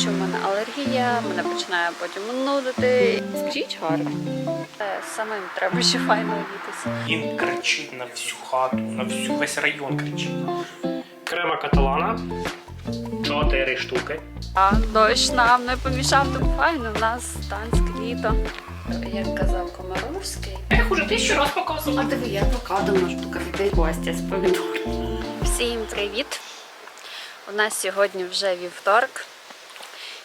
що в мене алергія, мене починає потім нудити. Скажіть гарно. Самим треба ще файно одітися. Він кричить на всю хату, на всю весь район кричить. Крема каталана. Чотири штуки. А дощ нам не помішав, то файно, у нас танське літо. Як казав Комаровський. Я уже тисячу раз А показував. диви, я покладу можу показати гостя з помідор. Всім привіт! У нас сьогодні вже вівторок.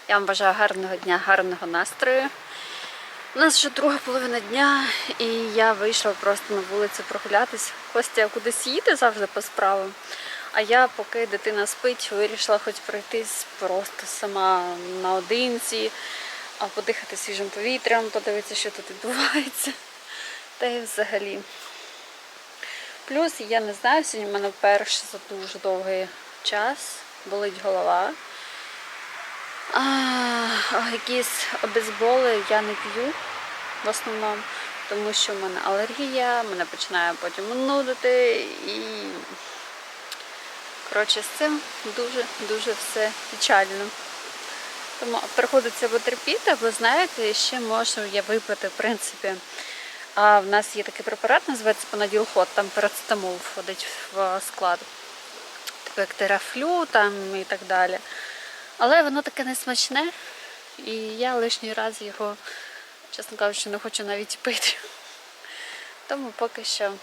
Я вам бажаю гарного дня, гарного настрою. У нас вже друга половина дня, і я вийшла просто на вулицю прогулятись. Костя кудись їде завжди по справам. А я, поки дитина спить, вирішила хоч пройтись просто сама наодинці, а подихати свіжим повітрям, подивитися, що тут відбувається. Та й взагалі. Плюс, я не знаю, сьогодні в мене вперше за дуже довгий час болить голова. А, якісь обезболи я не п'ю в основному, тому що в мене алергія, мене починає потім нудити і коротше з цим дуже-дуже все печально. Тому приходиться потерпіти, бо знаєте, ще можу я випити, в принципі. А в нас є такий препарат, називається понаділхот, там парацетамол входить в склад. Типу як терафлю там і так далі. Але воно таке несмачне, і я лишній раз його, чесно кажучи, не хочу навіть пити. Тому поки що,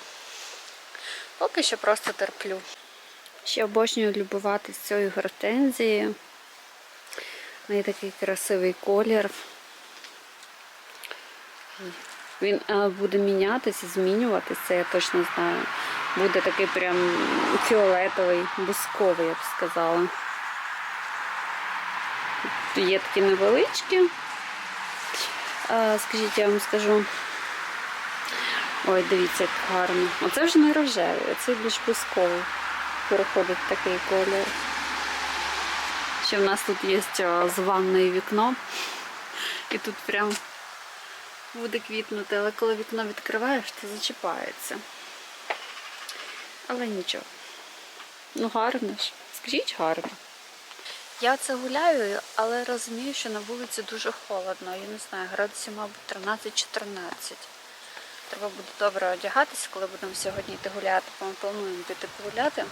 поки що просто терплю. Ще обожнюю любуватися цією гортензією. В неї такий красивий колір. Він а, буде мінятися, змінюватися, я точно знаю. Буде такий прям фіолетовий, бусковий, я б сказала. Є такі невеличкі. А, скажіть, я вам скажу. Ой, дивіться, як гарно. Оце вже не рожевий, оце більш бусковий. Переходить такий колір. Ще в нас тут є з ванною вікно. І тут прям буде квітнути, але коли вікно відкриваєш, то зачіпається. Але нічого. Ну гарно ж. Скажіть гарно. Я це гуляю, але розумію, що на вулиці дуже холодно. Я не знаю, градусів, мабуть, 13-14. Треба буде добре одягатися, коли будемо сьогодні йти гуляти, бо ми плануємо піти погуляти.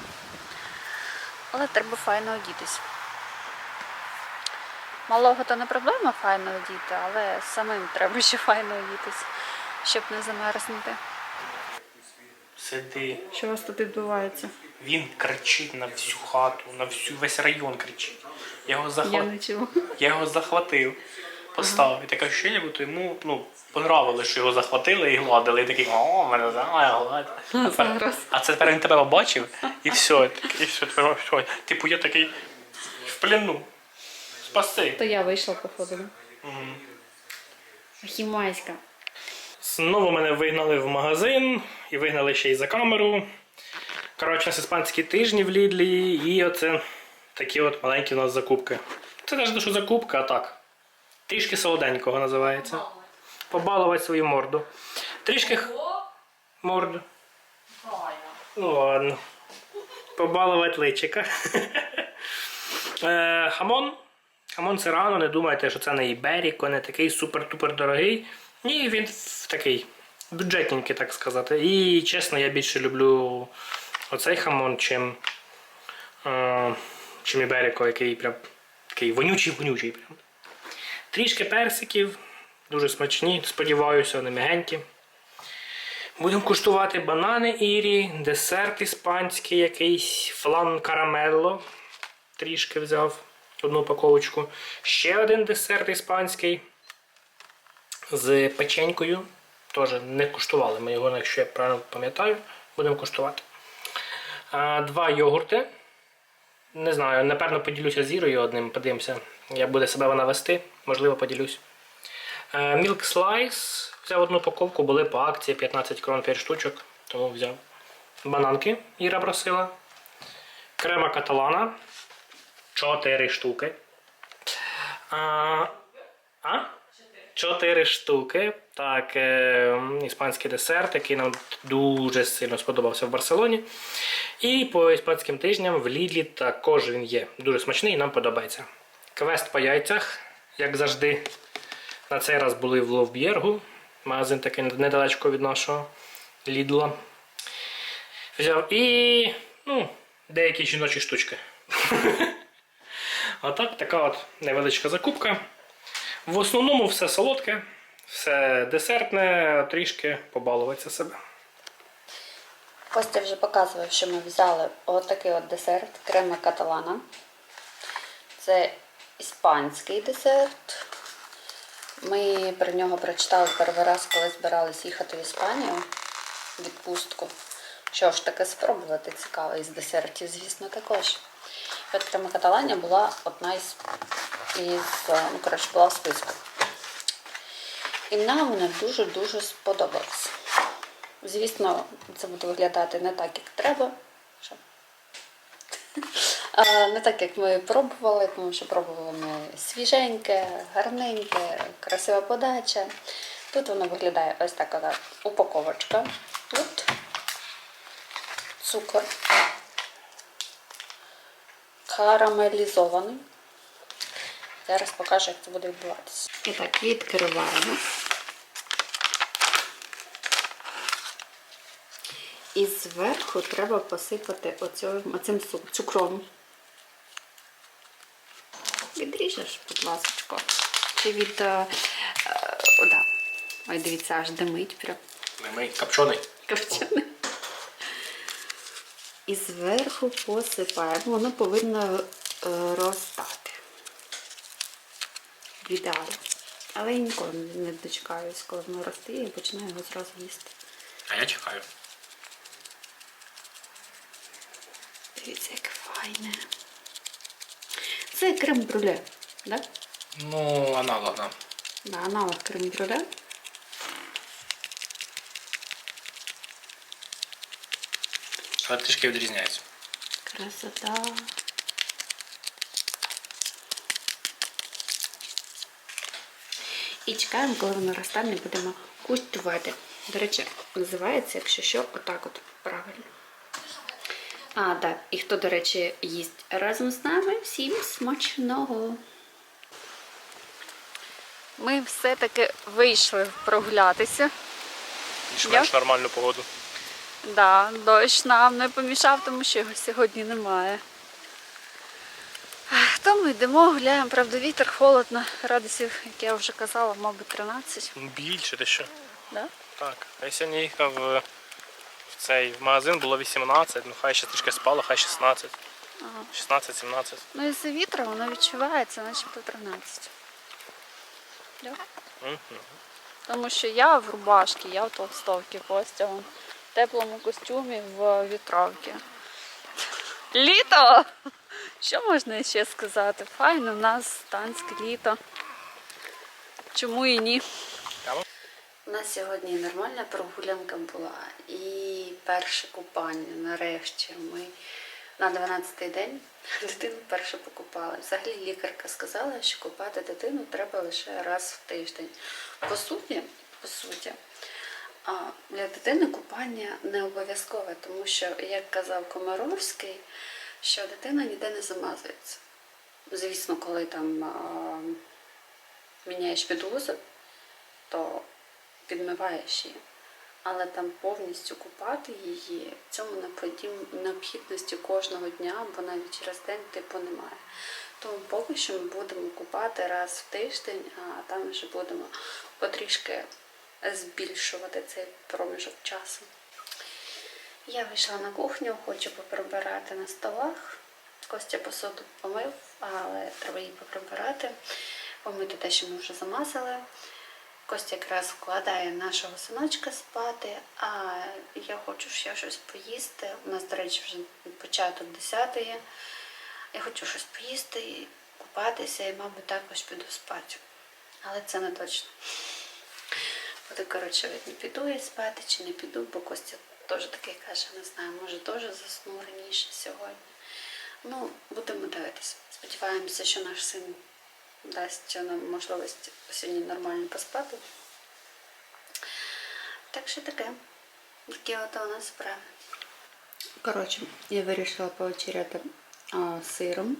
Але треба файно одітись. Малого то не проблема файно одіти, але самим треба ще файно одітись, щоб не замерзнути. Сиди. Що у вас тут відбувається? Він кричить на всю хату, на всю весь район кричить. Я його захватив. не чула. Я його захватив, поставив. І таке ощущення, бо йому ну, понравилось, що його захватили і гладили. І такий, о, мене знає, гладить. А тепер- А це тепер він тебе побачив, і все, і все, тепер все. Типу я такий в плену. Спаси. То я вийшла, походу. Хімайська. Знову мене вигнали в магазин і вигнали ще й за камеру. Коротше, у нас іспанські тижні в Лідлі, і оце такі от маленькі у нас закупки. Це не що закупка, а так. Трішки солоденького називається. Побалувати свою морду. Трішки х- морду. Ну ладно. Побалувати личика. Е, Хамон. Хамон це рано, не думайте, що це не Іберіко, не такий супер-тупер дорогий. Ні, він такий бюджетненький, так сказати. І чесно, я більше люблю оцей хамон, чим, е, чим Іберіко, який прям такий вонючий-вонючий. Прям. Трішки персиків, дуже смачні, сподіваюся, вони м'ягенькі. Будемо куштувати банани ірі, десерт іспанський, якийсь флан карамелло. Трішки взяв одну упаковочку. Ще один десерт іспанський з печенькою. Теж не куштували ми його, якщо я правильно пам'ятаю, будемо куштувати. Два йогурти. Не знаю, напевно, поділюся з Ірою одним, подивимося, як буде себе вона вести, можливо, поділюсь. Е, Milk Slice. Взяв одну упаковку, були по акції 15 крон 5 штучок, тому взяв. Бананки Іра просила. Крема каталана. 4 штуки. А, а? 4 штуки. Так, е, іспанський десерт, який нам дуже сильно сподобався в Барселоні. І по іспанським тижням в Лідлі також він є. Дуже смачний і нам подобається. Квест по яйцях, як завжди. На цей раз були в Ловб'єргу. Магазин такий недалечко від нашого Лідла. Взяв і ну, деякі жіночі штучки. А так, така от невеличка закупка. В основному все солодке, все десертне, трішки побалуватися себе. Костя вже показував, що ми взяли отакий от десерт крема каталана. Це іспанський десерт. Ми про нього прочитали перший раз, коли збирались їхати в Іспанію відпустку. Що ж таке спробувати цікаво із десертів, звісно, також. От крема каталаня була одна із, із е, ну, коротше, була в списку. І вона дуже-дуже сподобалась. Звісно, це буде виглядати не так, як треба. Не так, як ми пробували, тому що пробували свіженьке, гарненьке, красива подача. Тут воно виглядає ось така упаковочка. Тут цукор карамелізований. Зараз покажу, як це буде відбуватися. І так, відкриваємо. І зверху треба посипати оцьом, оцим цукром. Відріжеш, будь ласка. Чи від. Е, е, о, да. Ой, дивіться, аж димить прям Немий копчений. копчене. І зверху посипаємо. Воно повинно е, розтати. В ідеалі. Але я ніколи не дочекаюсь, коли воно росте і починаю його зразу їсти. А я чекаю. Дивіться, як файне. Це крем брюле, да? Ну, аналог, да. Да, аналог крем брюле. Але трішки відрізняється. Красота. І чекаємо, коли воно розтане, і будемо куштувати. До речі, називається, якщо що, отак от правильно. А, так. І хто, до речі, їсть разом з нами, всім смачного. Ми все-таки вийшли прогулятися. Більш-менш нормальну погоду. Да, дощ нам не помішав, тому що його сьогодні немає. Ми йдемо, гуляємо, правда, вітер, холодно, градусів, як я вже казала, мабуть, 13. Більше ти що? Да? Так. Я сьогодні їхав е, в цей в магазин, було 18, ну хай ще трішки спало, хай 16. 16-17. Ну, із-за вітру воно відчувається, начебто 13. Да? Мгм. Тому що я в рубашці, я в толстовці, Костя вон в теплому костюмі в вітровці. Літо! Що можна ще сказати? Файно, в нас танське літо. Чому і ні? У нас сьогодні нормальна прогулянка була. І перше купання нарешті ми на 12-й день дитину перше покупали. Взагалі лікарка сказала, що купати дитину треба лише раз в тиждень. По суті, по суті, для дитини купання не обов'язкове, тому що, як казав Комаровський, що дитина ніде не замазується. Звісно, коли там міняєш підлозок, то підмиваєш її. Але там повністю купати її в цьому необхідності кожного дня, бо навіть через день типу немає. Тому поки що ми будемо купати раз в тиждень, а там вже будемо потрішки збільшувати цей проміжок часу. Я вийшла на кухню, хочу поприбирати на столах. Костя посуду помив, але треба її поприбирати, помити те, що ми вже замазали. Костя якраз вкладає нашого синочка спати, а я хочу ще щось поїсти. У нас, до речі, вже початок 10-ї. Я хочу щось поїсти, купатися і, мабуть, також піду спати. Але це не точно. Буде, коротше, видно, піду я спати чи не піду, бо Костя теж такий каже, не знаю, може теж засну раніше сьогодні. Ну, будемо дивитися. Сподіваємося, що наш син дасть нам можливість сьогодні нормально поспати. Так що таке. Такі от у нас справи. Коротше, я вирішила повечеряти а, сиром,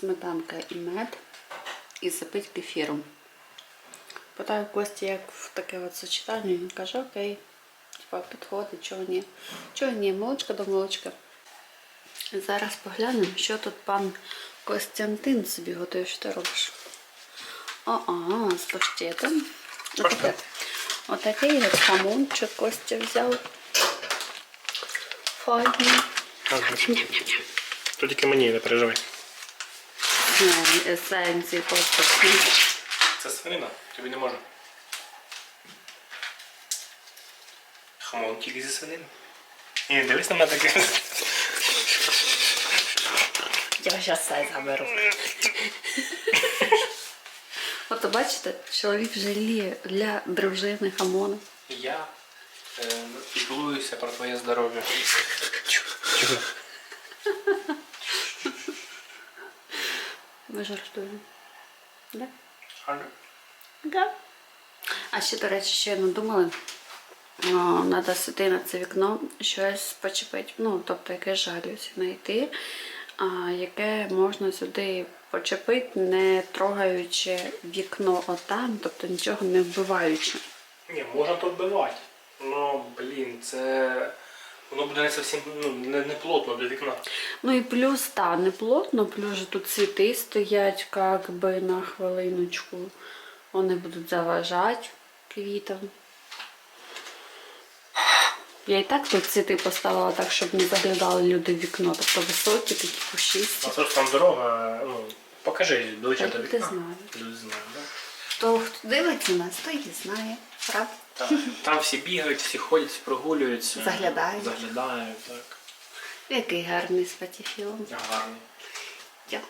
сметанка і мед, і запить кефіром. Питаю Кості, як в таке от сочетання, він каже, окей, типа підходить, чого ні. Чого ні, молочка до молочка. Зараз поглянемо, що тут пан Костянтин собі готує, що ти робиш. О-а, з паштетом. Паштет. Отакий от хамончик Костя взяв. Файний. Ага. Тільки мені не переживай. Ну, Есенції просто. Це свинина, тобі не можу. Хамон тільки зі свинини. І не дивись на мене таке. Я зараз все заберу. От бачите, чоловік жаліє для дружини хамона. Я е, піклуюся про твоє здоров'я. Ми жартуємо. Да? Ага. Да. А ще, до речі, ще надумали. Треба сюди на це вікно щось почепити. Ну, тобто яке жалюсь знайти, а, яке можна сюди почепити, не трогаючи вікно отам, тобто нічого не вбиваючи. Ні, можна тут вбивати. Ну, блін, це. Воно буде не зовсім ну, не, не плотно до вікна. Ну і плюс, та, не плотно, плюс тут цвіти стоять, как би на хвилиночку. Вони будуть заважати квітам. Я і так тут цвіти поставила так, щоб не заглядали люди в вікно. Тобто високі, такі пушисті. А ж там дорога, ну, покажи ближче до люди вікна. знають. Люди знають, да? Хто, хто дивиться нас, той і знає. Правда? Так. Там всі бігають, всі ходять, прогулюються. Заглядають. Заглядають, так. Який гарний спатіфілм. Гарний. Я.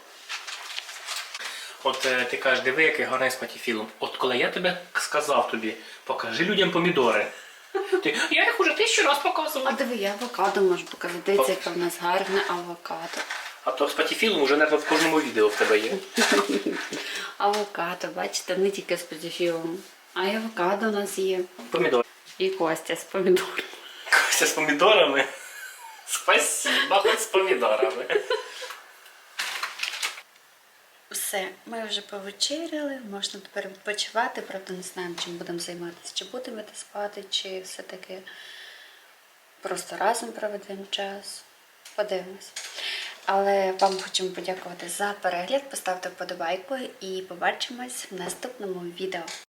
От е, ти кажеш, диви, який гарний спатіфілм. От коли я тебе сказав тобі, покажи людям помідори. Ти, я їх уже тисячу раз А показував. диви, я авокадо можу показати. Дивіться, яке в нас гарне авокадо. А то спатіфілм вже навіть в кожному відео в тебе є. Авокадо, бачите, не тільки з педофілом, а й авокадо у нас є. Помідори. І Костя з помідором. Костя з помідорами. Спасибо, хоч з помідорами. Все, ми вже повечеряли, можна тепер відпочивати, правда не знаємо, чим будемо займатися. Чи будемо йти спати, чи все-таки просто разом проведемо час. Подивимось. Але вам хочемо подякувати за перегляд. Поставте вподобайку і побачимось в наступному відео.